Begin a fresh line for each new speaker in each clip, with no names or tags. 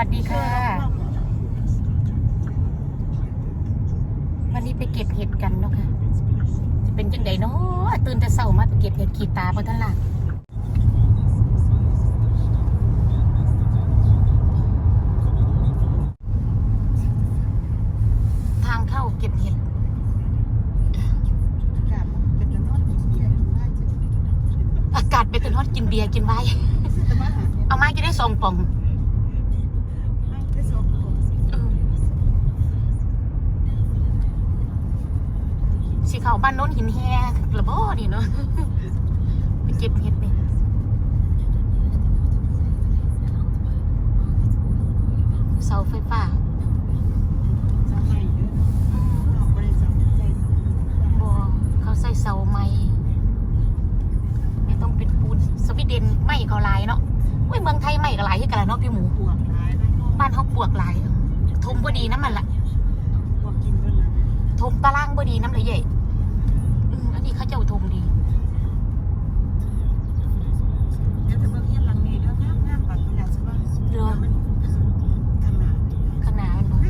วัสดีค่ะ วันนี้ไปเก็บเห็ดกันเนาะค่ะจะเป็นจังไดเนาะตื่นแต่เช้ามาไปเก็บเห็ดขีดตาบนท่านล่ะทางเข้าเก็บเห็ดอากาศไปจนฮอดกินเบียร์กินไวน์เอามาจะได้สองป่องเออ สิเขาบ้านโน้นหินแฮระเบอนี่เนาะไปเก็บเห็ดนี่เสาไฟฟ้าบอเขาใส่เสาไม้ไม่ต้องเป็นปูนสวีเดนไม่เขาลายเนาะเว้ยเมืองไทยไม่ก็ลายที่กันแล้วเนาะพี่หมูบ้านเขาปวกลายทมบ่ดีน้ำมันละทมตารางบดีน้ำเลยใหญ่ อืมอันนี้เขาเจ้าทมดีเรือข้างหน้ามัน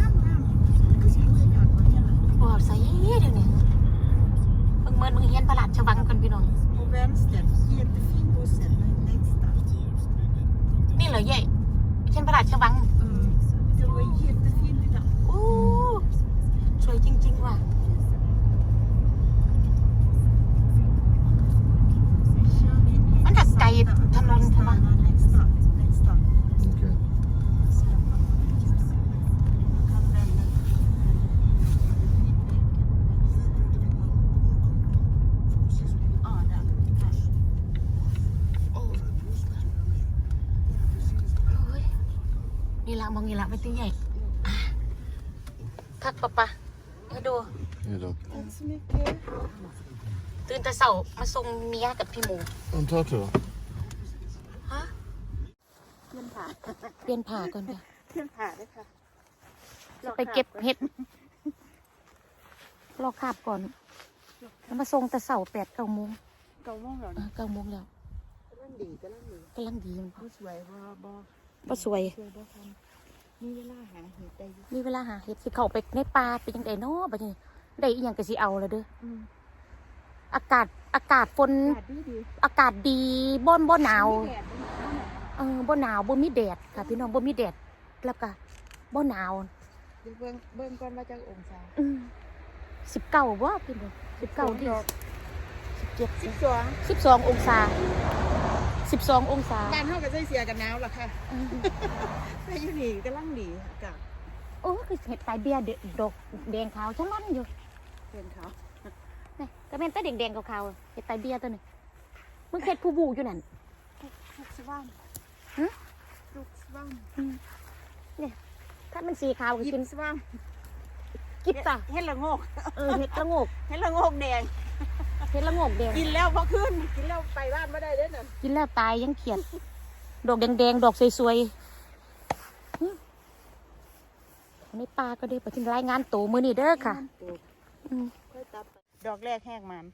บ่บ่ใส่เดี๋ยวนี้เบิ่งเมินมึงเฮียนประหลาดชวังกันพี่น้องนี่เหรอใหญ่เฮียนประหลาดชวังอู้สวยจริง ๆ ว่ะ มันถักไกลถนนใช่ไหม
Okay.
โอ้โอ้ยนี่ ละมองนี่ละไม่ตีใหญ่อะทักปะปะให้ดู
Hej då.
ตื่นแต่เช้ามาส่งเมียกับพี่หมู
En tatu då?
ฮะเปลี่ยนผ่าก่อนค่ะจะไปเก็บเห็ดรอคาบก่อนแล้วมาส่งแต่เสาแปดเก้าโมง
เก้าโมงแล้ว
อะเก้าโมงแล้ว
กำลังดีกำลังดี
กำลังดีมันพอ
บ่สวยบ่บ่
บ่สวย
สวยบ่ทัน มีเวลาหาเห็ดได้อยู่
มีเวลาหาเห็ดสิเข้าไปในป่าไปยังไดเนาะบัดนี้ได้อีหยังก็สิเอาแล้วเด้อ
อืม
อากาศอากาศฝน
อากาศดีดี
อากาศดีบ่นบ่หนาว
มีแดดด้วยนะ
เออบ่หนาวบ่มีแดดค่ะ พี่น้องบ่มีแดดแล้วก็บ่หนาว
เดี๋ยวเบิ่งเบิ่งก่อนว่าจักองศา
อืมสิบเก้าบ่พี่น้องสิบเก้าที่สิบเจ็ด
สิบสอง
สิบสององศา สิบสององศา
บ้านเฮาก็ใส่เสียกันหนาวล่ะค่ะ
อืม
แต่อยู่นี่กำลังดีอากาศ
โอ้คือเห็ดสายเบียร์เดดอกแดงขาวฉันมันอยู่
เป็นเขา
นี่ก็เป็นแต่แดงๆขาวๆเห็ดสายเบียร์ตัวนึงมึงเห็ดผู้บูอยู่นั่น
ลูกสว่าง
หึ
ลูกสว่าง
ถ้ามันสีขาวก็
ยิ้
กิน
มสว่าง
กิบตา
เฮ็ดละโงก
เออเห็ดละโงก
เฮ็ดละโงกแดง
เห็ดละโงกแดง
กินแล้วพอขึ้น กินแล้วไปบ้านบ่ได้เด้อน่ะ
กินแล้วตายยังเขียด ดอกแดงๆ ดอกสวยๆหึอันนี้ปลาก็ได้ไปที่รายงานโตมือนี่เด้อค่ะอืม
ค่อยตัดไปดอกแรกแห้งมัน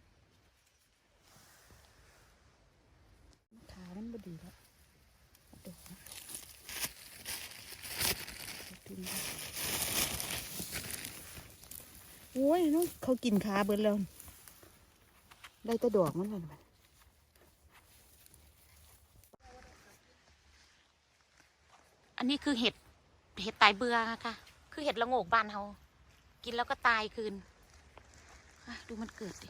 ขามันบ่ดีแล้วดอกนะทิ้งไปโอ้ยน้องเขากินขาเบิดแล้ว ได้แต่ดอกมันเลย
อันนี้คือเห็ด เห็ดตายเบื่อค่ะ คือเห็ดละโงกบ้านเขา กินแล้วก็ตายคืน ดูมันเกิดดิ